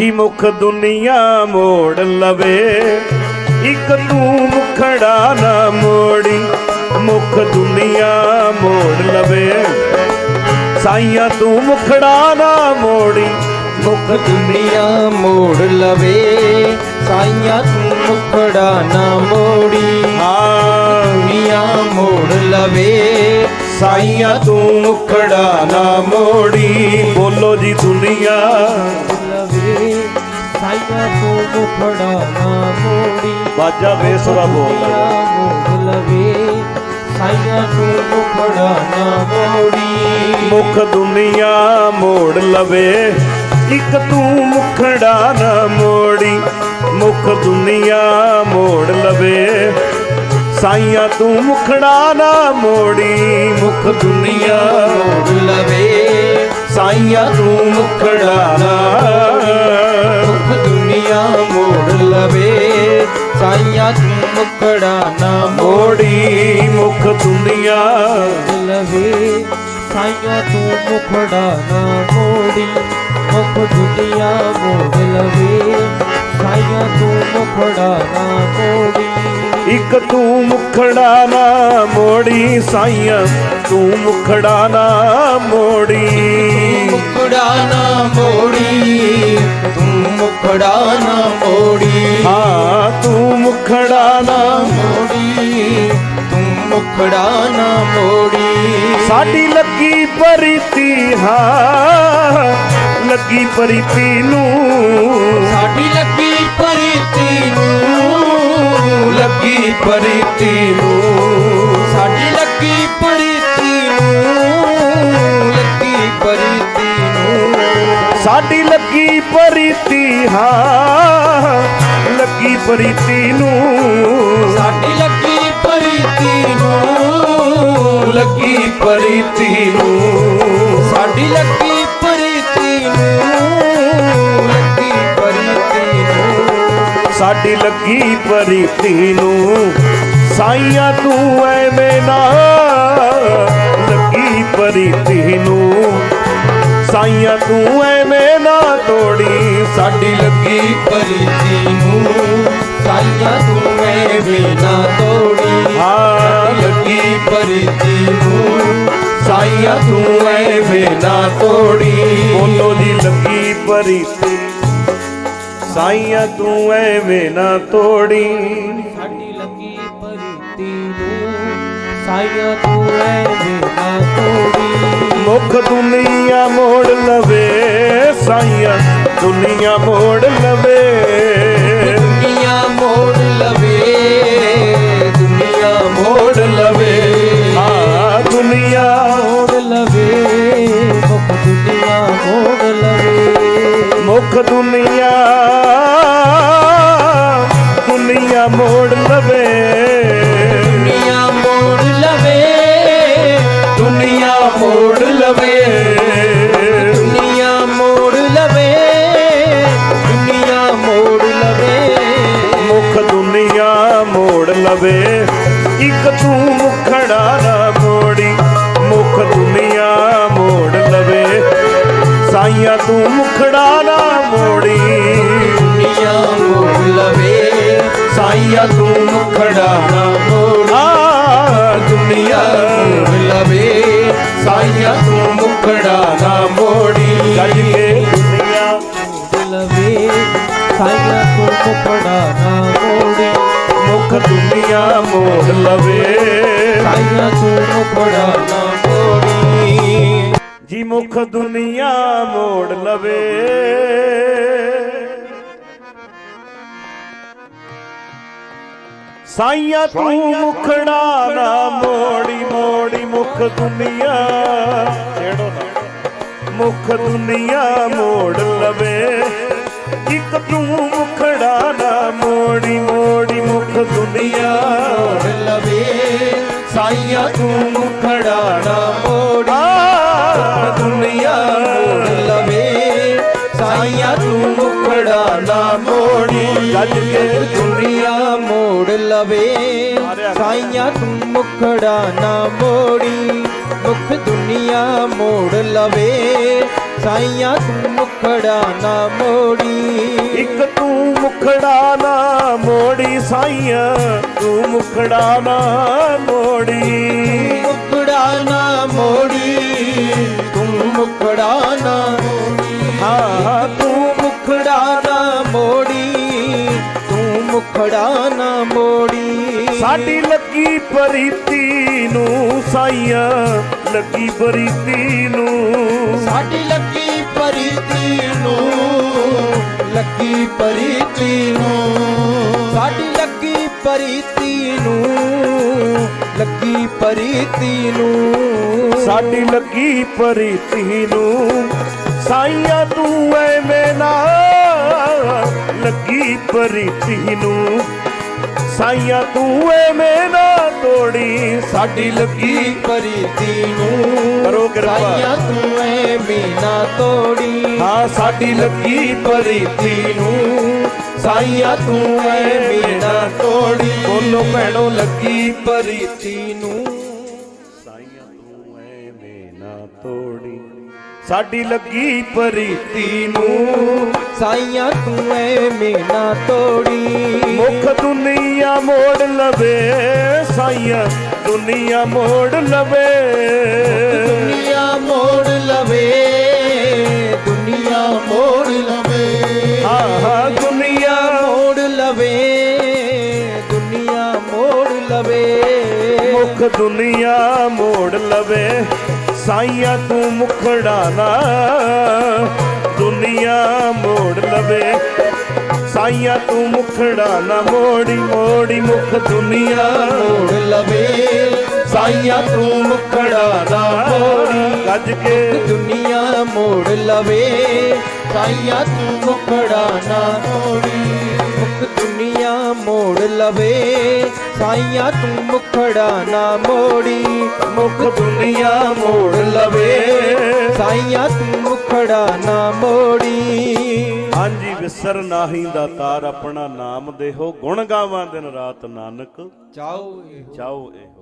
ਜੀ ਮੁਖ ਦੁਨੀਆ ਮੋੜ ਲਵੇ। ਇੱਕ ਤੂੰ ਮੁਖੜਾ ਨਾ ਮੋੜੀ, ਮੁਖ ਦੁਨੀਆ ਮੋੜ ਲਵੇ। ਸਾਈਆਂ ਤੂੰ ਮੁਖੜਾ ਨਾ ਮੋੜੀ, ਮੁਖ ਦੁਨੀਆ ਮੋੜ ਲਵੇ। ਸਾਈਆਂ ਤੂੰ ਮੁਖੜਾ ਨਾ ਮੋੜੀ ਹਾਂ ਦੁਨੀਆ ਮੋੜ ਲਵੇ। ਸਾਈਆਂ ਤੂੰ ਮੁਖੜਾ ਨਾ ਮੋੜੀ, ਬੋਲੋ ਜੀ ਦੁਨੀਆ। ਸਾਈਆਂ ਤੂੰ ਮੁਖੜਾ ਨਾ ਮੋੜੀ। ਬਾਜਾ ਬੇਸੁਰਾ ਬੋਲਦਾ ਮੋੜ ਲਵੇ ਸਾਈਆਂ ਤੂੰ ਮੁਖੜਾ ਨਾ ਮੋੜੀ। ਮੁਖ ਦੁਨੀਆ ਮੋੜ ਲਵੇ ਇੱਕ ਤੂੰ ਮੁਖੜਾ ਨਾ ਮੋੜੀ। ਮੁਖ ਦੁਨੀਆ ਮੋੜ ਲਵੇ ਸਾਈਆਂ ਤੂੰ ਮੁਖੜਾ ਨਾ ਮੋੜੀ। ਮੁਖ ਦੁਨੀਆ ਮੋੜ ਲਵੇ ਸਾਈਆਂ ਦੁਨੀਆ। ਲਵੇ ਸਾਈਆਂ ਤੂੰ ਮੁਖੜਾ ਨਾ ਮੋੜੀ। ਮੁਖ ਦੁਨੀਆ ਮੋੜ ਲਵੇ ਸਾਈਆਂ ਤੂੰ ਮੁਖੜਾ ਨਾ ਮੋੜੀ। ਇੱਕ ਤੂੰ ਮੁਖੜਾ ਨਾ ਮੋੜੀ ਸਾਈਆਂ ਤੂੰ ਮੁਖੜਾ ਨਾ ਮੋੜੀ। ਮੁਖੜਾ ਨਾ ਮੋੜੀ ਤੂੰ ਮੁਖੜਾ ਨਾ ਮੋੜੀ। ਹਾਂ ਤੂੰ ਮੁਖੜਾ ਨਾ ਮੋੜੀ। ਮੁਖੜਾ ਨਾ ਮੋੜੀ। ਸਾਡੀ ਲੱਗੀ ਪਰੀਤੀ ਹਾਂ ਲੱਗੀ ਪਰੀਤੀ ਨੂੰ। ਸਾਡੀ ਲੱਗੀ ਪਰੀਤੀ ਨੂੰ ਲੱਗੀ ਪਰੀਤੀ ਨੂੰ। ਸਾਡੀ ਲੱਗੀ ਪਰੀਤੀ ਨੂੰ ਲੱਗੀ ਪਰੀਤੀ ਨੂੰ। ਸਾਡੀ ਲੱਗੀ ਪਰੀਤੀ ਹਾਂ ਲੱਗੀ ਪਰੀਤੀ ਨੂੰ। ਸਾਡੀ ਸਾਡੀ ਲੱਗੀ ਪਰੀਤੀ ਨੂੰ। ਸਾਈਆਂ ਤੂੰ ਐਵੇਂ ਨਾ ਲੱਗੀ ਪਰੀਤੀ ਨੂੰ। ਸਾਈਆਂ ਤੂੰ ਐਵੇਂ ਨਾ ਤੋੜੀ ਸਾਡੀ ਲੱਗੀ ਪਰੀਤੀ ਨੂੰ। ਸਾਈਆਂ ਤੂੰ ਐਵੇਂ ਨਾ ਤੋੜੀ ਹਾਂ ਲੱਗੀ ਪਰੀਤੀ ਨੂੰ। ਸਾਈਆਂ ਤੂੰ ਐਵੇਂ ਨਾ ਤੋੜੀ। ਬੋਲੋ ਜੀ, ਲੱਗੀ ਪਰੀਤੀ ਸਾਈਆਂ ਤੂੰ ਐਵੇਂ ਨਾ ਤੋੜੀ। ਸਾਡੀ ਲੱਗੀ ਪਰੀਤੀ ਨੂੰ ਸਾਈਆਂ ਤੂੰ ਐਵੇਂ ਨਾ ਤੋੜੀ। ਮੁਖ ਦੁਨੀਆ ਮੋੜ ਲਵੇ ਸਾਈਆਂ ਦੁਨੀਆ ਮੋੜ ਲਵੇ ਲਵੇ ਮੁਖ ਦੁਨੀਆ ਦੁਨੀਆ ਮੋੜ ਲਵੇ। ਦੁਨੀਆ ਮੋੜ ਲਵੇ ਦੁਨੀਆ ਮੋੜ ਲਵੇ। ਸਾਈਆਂ ਤੂੰ ਮੁਖੜਾ ਨਾ ਮੋੜੀ। ਦੁਨੀਆ ਮੋੜ ਲਵੇ। ਸਾਈਆਂ ਤੂੰ ਮੁਖੜਾ ਨਾ ਮੋੜੀ। ਦੁਨੀਆ ਮੋੜ ਲਵੇ। ਸਾਈਆਂ ਤੂੰ ਮੁਖੜਾ ਨਾ ਮੋੜੀ। ਗੱਜ ਕੇ ਦੁਨੀਆ ਮੋੜ ਲਵੇ। ਸਾਈਆਂ ਤੂੰ ਮੁਖੜਾ ਨਾ ਮੋੜੀ। ਮੁਖ ਦੁਨੀਆ ਮੋੜ ਲਵੇ। ਸਾਈਆਂ ਤੂੰ ਮੁਖੜਾ ਨਾ ਜੀ ਮੁਖ ਦੁਨੀਆ ਮੋੜ ਲਵੇ। ਸਾਈਆਂ ਤੂੰ ਮੁਖੜਾ ਨਾ ਮੋੜੀ ਮੋੜੀ ਮੁਖ ਦੁਨੀਆ। ਛੇੜੋ ਨਾ। ਮੁਖ ਦੁਨੀਆ ਮੋੜ ਲਵੇ। ਇੱਕ ਤੂੰ ਮੁਖੜਾ ਨਾ ਮੋੜੀ ਮੋੜੀ ਮੁਖ ਦੁਨੀਆ। ਮੋੜ ਲਵੇ। ਸਾਈਆਂ ਤੂੰ ਮੁਖੜਾ ਨਾ ਕੇ ਦੁਨੀਆ ਮੋੜ ਲਵੇ। ਸਾਈਆਂ ਤੂੰ ਮੁਖੜਾ ਨਾ ਮੋੜੀ ਮੁਖ ਦੁਨੀਆ ਮੋੜ ਲਵੇ। ਸਾਈਆਂ ਤੂੰ ਮੁਖੜਾ ਨਾ ਮੋੜੀ। ਮੁਖੜਾ ਨਾ ਮੋੜੀ ਸਾਈਆਂ ਤੂੰ ਮੁਖੜਾ ਨਾ ਮੋੜੀ। ਮੁਕੜਾ ਨਾ ਮੋੜੀ ਤੂੰ ਮੁਕੜਾ ਨਾ ਸਾਡੀ ਲੱਗੀ ਪਰੀਤੀ ਨੂੰ ਸਾਈਆਂ ਲੱਗੀ ਪਰੀਤੀ ਨੂੰ। ਸਾਡੀ ਲੱਗੀ ਪਰੀਤੀ ਨੂੰ ਲੱਗੀ ਪਰੀਤੀ ਨੂੰ। ਸਾਡੀ ਲੱਗੀ ਪਰੀਤੀ ਨੂੰ ਲੱਗੀ ਪਰੀਤੀ ਨੂੰ। ਸਾਡੀ ਲੱਗੀ ਪਰੀਤੀ ਨੂੰ ਸਾਈਆਂ ਤੂੰ ਐਵੇਂ ਨਾ ਲੱਗੀ ਪਰੀਤੀ ਨੂੰ। ਸਾਈਆਂ ਤੂੰ ਐਵੇਂ ਨਾ ਤੋੜੀ ਸਾਡੀ ਲੱਗੀ ਪਰੀਤੀ ਨੂੰ ਕਰੋ ਕਿਰਪਾ। ਸਾਈਆਂ ਤੂੰ ਐ ਮੀਨਾ ਤੋੜੀ। ਹਾਂ ਸਾਡੀ ਲੱਗੀ ਪਰੀਤੀ ਨੂੰ ਸਾਈਆਂ ਤੂੰ ਐਵੇਂ ਨਾ ਤੋੜੀ। ਬੋਲੋ ਭੈਣੋ ਲੱਗੀ ਪਰੀਤੀ ਨੂੰ ਸਾਈਆਂ ਤੂੰ ਐਵੇਂ ਨਾ ਤੋੜੀ। ਸਾਡੀ ਲੱਗੀ ਪਰੀਤੀ ਨੂੰ। ਸਾਈਆਂ ਤੂੰ ਐ ਮੀਨਾ ਤੋੜੀ। ਮੁਖ ਦੁਨੀਆ ਮੋੜ ਲਵੇ ਸਾਈਆਂ ਦੁਨੀਆ ਮੋੜ ਲਵੇ। ਦੁਨੀਆ ਮੋੜ ਲਵੇ ਦੁਨੀਆ ਮੋੜ ਲਵੇ। ਹਾਂ ਹਾਂ ਦੁਨੀਆ। ਮੋੜ ਲਵੇ ਦੁਨੀਆ ਮੋੜ ਲਵੇ। ਮੁਖ ਦੁਨੀਆ ਮੋੜ ਲਵੇ। ਸਾਈਆਂ ਤੂੰ ਮੁਖੜਾ ਨਾ। ਦੁਨੀਆ ਮੋੜ ਲਵੇ। ਸਾਈਆਂ ਤੂੰ ਮੁਖੜਾ ਨਾ। ਮੋੜੀ ਮੋੜੀ ਮੁਖ ਦੁਨੀਆ ਮੋੜ ਲਵੇ। ਸਾਈਆਂ ਤੂੰ ਮੁਖੜਾ ਨਾ। ਮੋੜੀ ਗੱਜ ਕੇ ਦੁਨੀਆ ਮੋੜ ਲਵੇ। ਸਾਈਆਂ ਤੂੰ ਮੁਖੜਾ ਨਾ। ਮੋੜੀ ਮੁਖ ਦੁਨੀਆ ਮੋੜ ਲਵੇ ਸਾਈਆਂ ਤੂੰ ਮੁਖੜਾ ਨਾ ਮੋੜੀ ਮੁਖ ਦੁਨੀਆ ਮੋੜ ਲਵੇ ਸਾਈਆਂ ਤੂੰ ਮੁਖੜਾ ਨਾ ਮੋੜੀ। ਹਾਂਜੀ ਵਿਸਰ ਨਾਹੀ ਦਾ ਤਾਰ ਆਪਣਾ ਨਾਮ ਦੇਹੋ ਗੁਣ ਗਾਵਾਂ ਦਿਨ ਰਾਤ ਨਾਨਕ। ਚਾਓ ਚਾਓ ਇਹੋ।